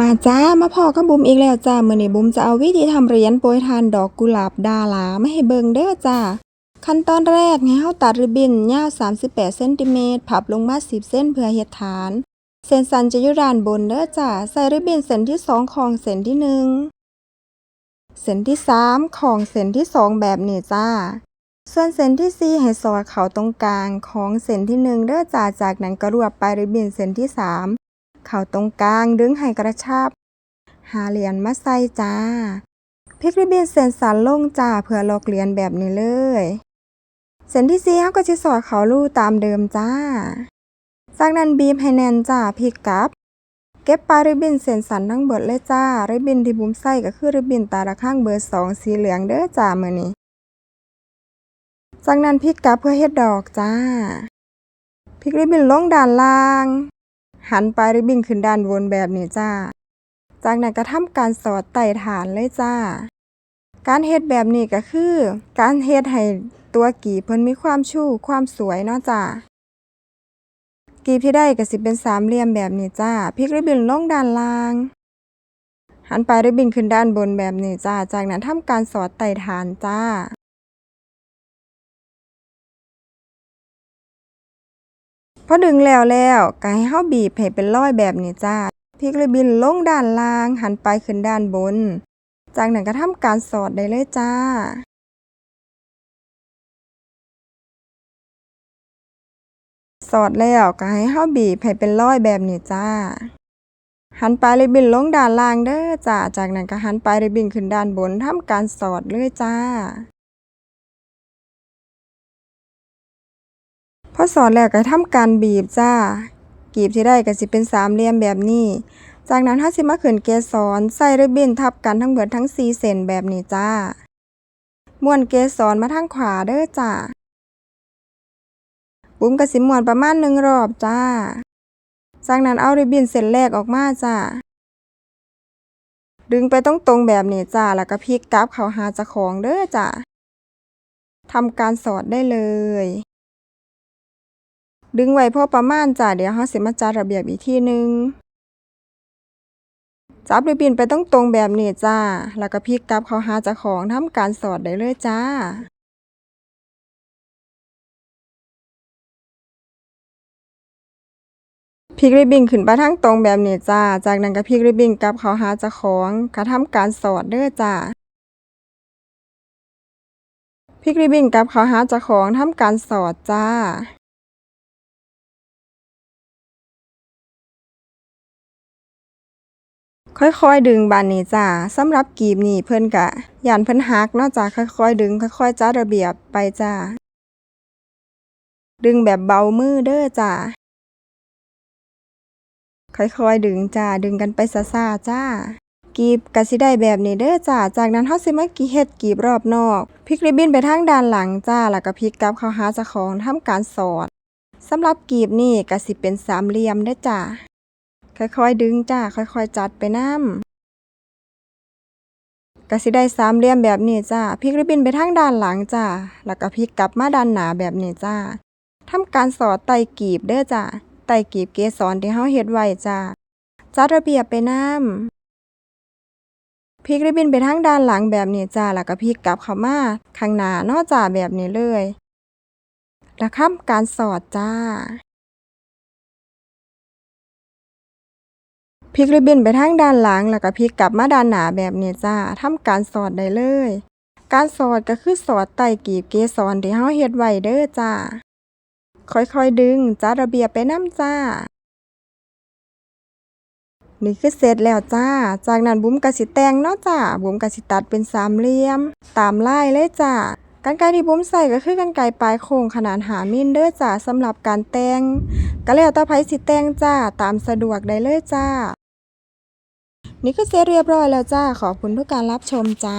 มาจ้ามาพอกับบุ๋มอีกแล้วจ้าเมื้อนี้บุ๋มจะเอาวิธีทำเหรียญโปรยทานดอกกุหลาบดาราไมาให้เบิงเด้อจ้าขั้นตอนแรกให้เฮาตัดริบบิ้นยาว 38เซนติเมตรพับลงมา 10 เส้นเพื่อเฮ็ดฐาน เส้นสันจะอยู่ด้านบนเด้อจ้าใส่ริบบิ้นเส้นที่ 2 ของเส้นที่ 1 เส้นที่ 3 ของเส้นที่ 2 แบบนี้จ้า ส่วนเส้นที่4ให้สอดเข้าตรงกลางของเส้นที่ 1 เด้อจ้าจากนั้นก็รวบปลายริบบิ้นเส้นที่ 3 เข้าตรงกลางดึงให้กระชับ หาเหรียญมาใส่จ้าพลิกริบบิ้นเส้นสันลงจ้าเพื่อลอกเหรียญแบบนี้เลย เส้นที่สี่เขาก็จะสอดเขาลู่ตามเดิมจ้า จากนั้นบีบให้แน่นจ้าพลิกกลับ เก็บปลายริบบิ้นเส้นสันทั้งเบิดเลยจ้า ริบบิ้นที่บุ้มใส่ก็คือริบบิ้นตาระข้างเบอร์สองสีเหลืองเด้อจ้ามือนี้จากนั้นพลิกกลับเพื่อเฮ็ดดอกจ้าพลิกริบบิ้นลงด้านล่าง หันปลายริบบิ้นขึ้นด้านบนแบบนี้จ้า จากนั้นก็ทำการสอดไต่ฐานเลยจ้า การเฮ็ดแบบนี้ก็คือ การเฮ็ดให้ตัวกีบเพิ่นมีความชูความสวยเนาะจ้ากีบที่ได้ก็สิเป็นสามเหลี่ยมแบบนี้จ้าพลิกริบบิ้นลงด้านล่าง หันปลายริบบิ้นขึ้นด้านบนแบบนี้จ้า จากนั้นทำการสอดไต่ฐานจ้า พอดึงแล้วแล้วก็ให้เฮาบีบให้เป็นรอยแบบนี้จ้าพลิกริบบิ้นลงด้านล่างหันไปขึ้นด้านบน จากนั้นก็ทำการสอดได้เลยจ้าสอดแล้วก็ให้เฮาบีบให้เป็นรอยแบบนี้จ้า หันปลายริบบิ้นลงด้านล่างเด้อจ้า จากนั้นก็หันปลายริบบิ้นขึ้นด้านบนทำการสอดเลยจ้า อสอดแล้วก็ทำการบีบจ้ากีบที่ได้ก็สิเป็นสามเหลี่ยมแบบนี้ จากนั้นเฮาสิมาขึ้นเกสรใส่ริบบิ้นทับกันทั้งเบิดทั้ง4เส้นแบบนี้จ้าม้วนเกสรมาทางขวาเด้อจ้าบุ้มก็สิม้วนประมาณหนึ่งรอบจ้า จากนั้นเอาริบบิ้นเส้นแรกออกมาจ้า ดึงไปต้องตรงแบบนี้จ้า แล้วก็พลิกกลับเข้าหาจ้าของเด้อจ้าทำการสอดได้เลย ดึงไว้พอประมาณจ้าเดี๋ยวเฮาสิมาจัดระเบียบอีกทีหนึงจับริบบิ้นไปต้องตรงแบบนี้จ้า แล้วก็พลิกกลับเข้าหาเจ้าของทำการสอดได้เลยจ้าพลิกริบบิ้นขึ้นไปทางตรงแบบนี้จ้า จากนั้นก็พลิกริบบิ้นกลับเข้าหาเจ้าของก็ทำการสอดเด้อจ้าพลิกริบบิ้นกลับเข้าหาเจ้าของทำการสอดจ้า ค่อยๆ ดึงบานนี้จ้าสำหรับกีบนี่เพิ่นกะย่านเพิ่นหักเนาะจ้าค่อยๆ ดึงค่อยๆ จัดระเบียบไปจ้าดึงแบบเบามือเด้อจ้าค่อยๆ ดึงจ้าดึงกันไปซ่าจ้ากีบก็สิได้แบบนี้เด้อจ้าจากนั้นเฮาสิมากีเฮ็ดกีบรอบนอกพลิกริบบิ้นไปทางด้านหลังจ้าแล้วก็พลิกกลับเข้าหาเจ้าของทำการสอดสำหรับกีบนี่ก็สิเป็นสามเหลี่ยมเด้อจ้า ค่อยๆ ดึงจ้า ค่อยๆ จัดไปน้ำก็สิได้สามเหลี่ยมแบบนี้จ้าพลิกริบบินไปทางด้านหลังจ้าแล้วก็พลิกกลับมาด้านหนาแบบนี้จ้าทำการสอดไต่กีบเด้อจ้าไต่กีบเกสรที่เฮาเฮ็ดไว้จ้าจัดระเบียบไปน้ำพลิกริบบินไปทางด้านหลังแบบนี้จ้า แล้วก็พลิกกลับเข้ามาข้างหน้านาะจ้าแบบนี้เลย แล้วทำการสอดจ้า พลิกริบบิ้นไปทางด้านหลังแล้วก็พลิกกลับมาด้านหน้าแบบนี้จ้าทำการสอดได้เลย การสอดก็คือสอดไต่กีบเกสรที่เฮาเฮ็ดไว้เด้อจ้าค่อยๆดึงจัดระเบียบไปน้ำจ้า นี่คือเสร็จแล้วจ้า จากนั้นบุ๋มก็สิแต่งเนาะจ้า บุ๋มก็สิตัดเป็นสามเหลี่ยม ตามลายเลยจ้ากรรไกที่บุ๋มใส่ก็คือกรรไกปลายโค้งขนาดหามิลเด้อจ้าสำหรับการแต่งก็แล้วแต่ไผสิแต่งจ้า ตามสะดวกได้เลยจ้า นี่ก็เสร็จเรียบร้อยแล้วจ้า ขอบคุณทุกการรับชมจ้า